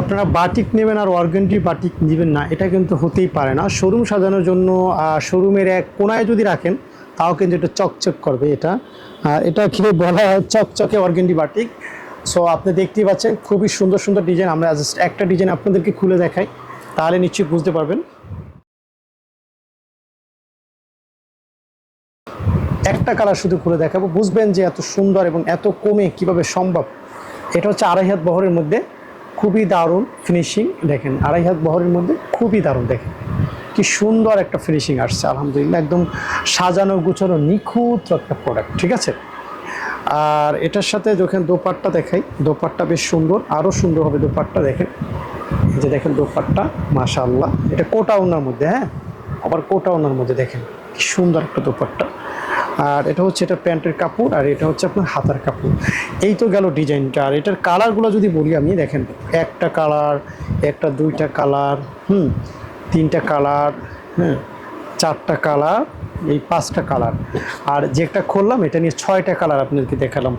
আপনারা বাটিক নেবেন আর organdie batik নেবেন না, এটা কিন্তু হতেই পারে না। শোরুম সাজানোর জন্য শোরুমের এক কোনায় যদি রাখেন, তাও কিন্তু এটা চকচক করবে এটা। এটা খেয়ে বলা হয় চকচকে অর্গেন্ডি বাটিক। সো আপনি দেখতেই পাচ্ছেন, খুবই সুন্দর সুন্দর ডিজাইন। আমরা জাস্ট একটা ডিজাইন আপনাদেরকে খুলে দেখাই, তাহলে নিশ্চয়ই বুঝতে পারবেন। একটা কালার শুধু খুলে দেখাবো। বুঝবেন যে এত সুন্দর এবং এত কমে কীভাবে সম্ভব। এটা হচ্ছে আড়াই হাত বহরের মধ্যে। খুবই দারুণ ফিনিশিং দেখেন, আড়াই হাত বহরের মধ্যে খুবই দারুণ দেখেন। কি সুন্দর একটা ফিনিশিং আসছে, আলহামদুলিল্লাহ। একদম সাজানো গুছানো নিখুঁত একটা প্রোডাক্ট ঠিক আছে? আর এটার সাথে যখন দোপাট্টা দেখাই, দোপাট্টা বেশ সুন্দর আরও সুন্দর হবে দোপাট্টা দেখেন। যে দেখেন দোপাট্টা, মাশাআল্লাহ। এটা কোটা ওনার মধ্যে হ্যাঁ? আবার কোটা ওনার মধ্যে দেখেন, কি সুন্দর একটা দোপাট্টা। আর এটা হচ্ছে এটা প্যান্টের কাপড় আর এটা হচ্ছে আপনার হাতার কাপড়। এই তো গেল ডিজাইনটা। আর এটার কালারগুলো যদি বলি আমি, দেখেন, একটা কালার, একটা দুইটা কালার, হুম, তিনটা কালার হ্যাঁ চারটা কালার, এই পাঁচটা কালার। আর যেটা খুললাম, এটা নিয়ে ছয়টা কালার আপনাদেরকে দেখালাম।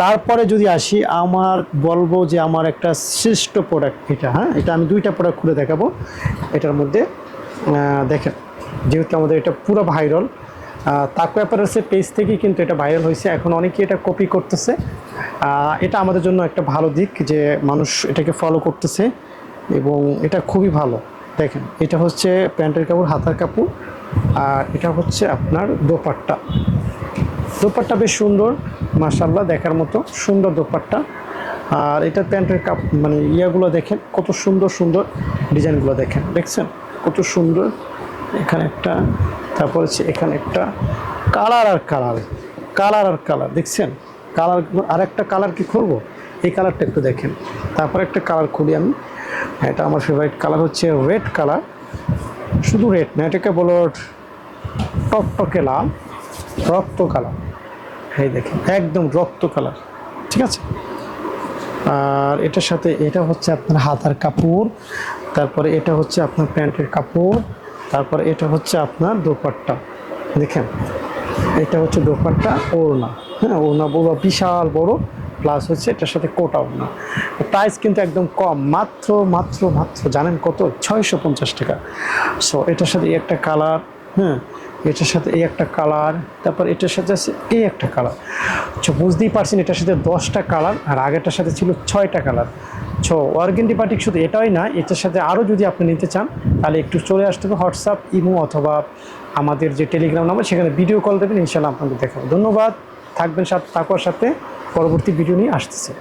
তারপরে যদি আসি, আমার বলব যে আমার একটা শ্রেষ্ঠ প্রোডাক্ট এটা হ্যাঁ এটা আমি দুইটা প্রোডাক্ট খুলে দেখাবো। এটার মধ্যে দেখেন, যেহেতু আমাদের এটা পুরো ভাইরাল তাকু অ্যাপারেলসের পেজ থেকেই কিন্তু এটা ভাইরাল হয়েছে। এখন অনেকেই এটা কপি করতেছে। এটা আমাদের জন্য একটা ভালো দিক যে মানুষ এটাকে ফলো করতেছে এবং এটা খুবই ভালো। দেখেন, এটা হচ্ছে প্যান্টের কাপড়, হাতার কাপড়, আর এটা হচ্ছে আপনার দোপাট্টা। দোপাট্টা বেশ সুন্দর মাসাল্লাহ দেখার মতো সুন্দর দোপাট্টা। আর এটা প্যান্টের কাপ মানে ইয়াগুলো দেখেন, কত সুন্দর সুন্দর ডিজাইনগুলো দেখেন। দেখছেন? কত সুন্দর। এখানে একটা তারপর হচ্ছে এখানে একটা কালার আর কালার কালার আর কালার, দেখছেন? কালার আর একটা কালার কি খুলবো? এই কালারটা একটু দেখেন। তারপর একটা কালার খুলি আমি। এটা আমার ফেভারিট কালার হচ্ছে রেড কালার। শুধু রেড না, এটাকে বলো টকটকে লাল, রক্ত কালার। এই দেখেন, একদম রক্ত কালার, ঠিক আছে? আর এটার সাথে, এটা হচ্ছে আপনার হাতার কাপড়, তারপরে এটা হচ্ছে আপনার প্যান্টের কাপড় তারপরে এটা হচ্ছে আপনার দোপাট্টা। দেখেন, এটা হচ্ছে দোপাট্টা ওড়না। হ্যাঁ ওড়না বড় বিশাল বড় প্লাস হচ্ছে এটার সাথে কোটা ওড়না। প্রাইস কিন্তু একদম কম, মাত্র মাত্র মাত্র, জানেন কত? ছয়শো পঞ্চাশ টাকা। সো এটার সাথে একটা কালার হ্যাঁ এটার সাথে এই একটা কালার তারপর এটার সাথে আছে এই একটা কালার বুঝতেই পারছেন এটার সাথে দশটা কালার আর আগেরটার সাথে ছিল ছয়টা কালার ছো ওয়ার্গেন্ডি পার্টি শুধু এটাই না, এটার সাথে আরও যদি আপনি নিতে চান, তাহলে একটু চলে আসতে হবে হোয়াটসঅ্যাপ ইমো অথবা আমাদের যে টেলিগ্রাম নাম্বার সেখানে ভিডিও কল দেবেন ইনশাল্লাহ আপনাদের দেখাবো। ধন্যবাদ, থাকবেন সাথে থাকার সাথে, পরবর্তী ভিডিও নিয়ে আসতেছে।